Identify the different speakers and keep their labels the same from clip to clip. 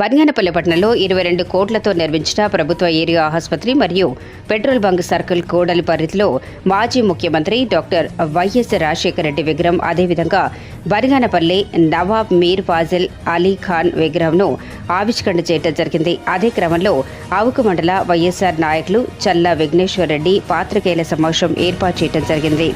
Speaker 1: బనియానపల్లి పట్టణంలో ఇరవై రెండు కోట్లతో నిర్మించిన ప్రభుత్వ ఏరియా ఆసుపత్రి మరియు పెట్రోల్ బంక్ సర్కిల్ కోడలి పరిధిలో మాజీ ముఖ్యమంత్రి డాక్టర్ వైఎస్ రాజశేఖర రెడ్డి విగ్రహం అదేవిధంగా బనియానపల్లి నవాబ్ మీర్ ఫాజిల్ అలీ ఖాన్ విగ్రహంను ఆవిష్కరణ చేయడం జరిగింది. అదే క్రమంలో ఆవుకు మండల వైఎస్ఆర్ నాయకులు చల్లా విఘ్నేశ్వర్ రెడ్డి పాత్రికేయుల సమావేశం ఏర్పాటు చేయడం జరిగింది.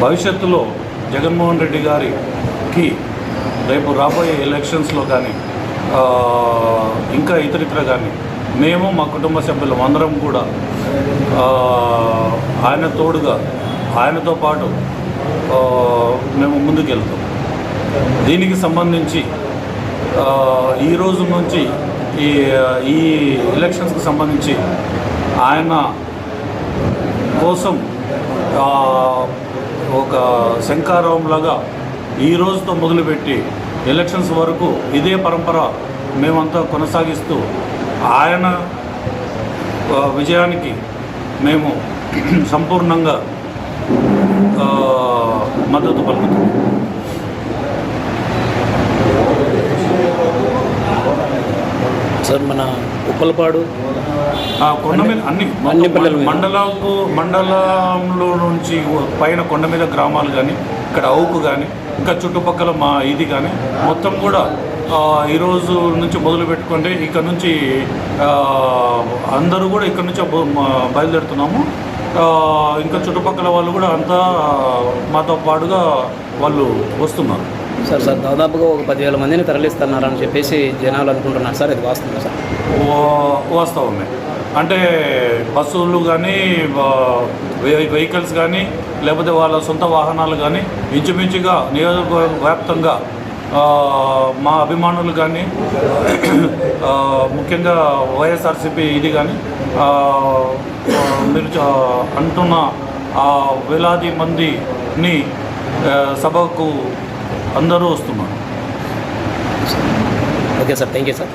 Speaker 2: భవిష్యత్తులో జగన్మోహన్ రెడ్డి గారికి రేపు రాబోయే ఎలక్షన్స్లో కానీ ఇంకా ఇతరితర కానీ మేము మా కుటుంబ సభ్యులం అందరం కూడా ఆయన తోడుగా ఆయనతో పాటు మేము ముందుకెళ్తాం. దీనికి సంబంధించి ఈరోజు ఈ రోజు నుంచి ఈ ఈ ఎలక్షన్స్కి సంబంధించి ఆయన కోసం ఆ, ఒక శంకారావంలాగా ఈ రోజుతో మొదలుపెట్టి ఎలక్షన్స్ వరకు ఇదే పరంపర మేమంతా కొనసాగిస్తూ ఆయన విజయానికి మేము సంపూర్ణంగా మద్దతు పలుకుతాం
Speaker 3: సార్ మన ఉప్పలపాడు
Speaker 2: కొండ మీద అన్ని
Speaker 3: అన్ని పల్లెల మీద.
Speaker 2: మండలకు మండలంలో నుంచి పైన కొండ మీద గ్రామాలు కానీ ఇక్కడ అవుకు కానీ ఇంకా చుట్టుపక్కల మా ఇది కానీ మొత్తం కూడా ఆ, ఈ రోజు నుంచి మొదలు పెట్టుకుంటే ఇక్కడ నుంచి అందరూ కూడా ఇక్కడ నుంచి బయలుదేరుతున్నాము. ఇంకా చుట్టుపక్కల వాళ్ళు కూడా అంతా మాతో పాటుగా వాళ్ళు వస్తున్నారు.
Speaker 3: సార్ సార్ దాదాపుగా ఒక పదివేల మందిని తరలిస్తున్నారని చెప్పేసి జనాలు అనుకుంటున్నారు. సార్ ఇది వాస్తవం సార్?
Speaker 2: వస్తూ ఉన్నాయి అంటే బస్సులు కానీ వెహికల్స్ కానీ లేకపోతే వాళ్ళ సొంత వాహనాలు కానీ ఇంచుమించుగా నియోజకవర్గ వ్యాప్తంగా మా అభిమానులు కానీ ముఖ్యంగా వైఎస్ఆర్సీపీ ఇది కానీ మీరు అంటున్న ఆ వేలాది మందిని సభకు అందరూ వస్తున్నారు.
Speaker 3: Okay sir thank you sir.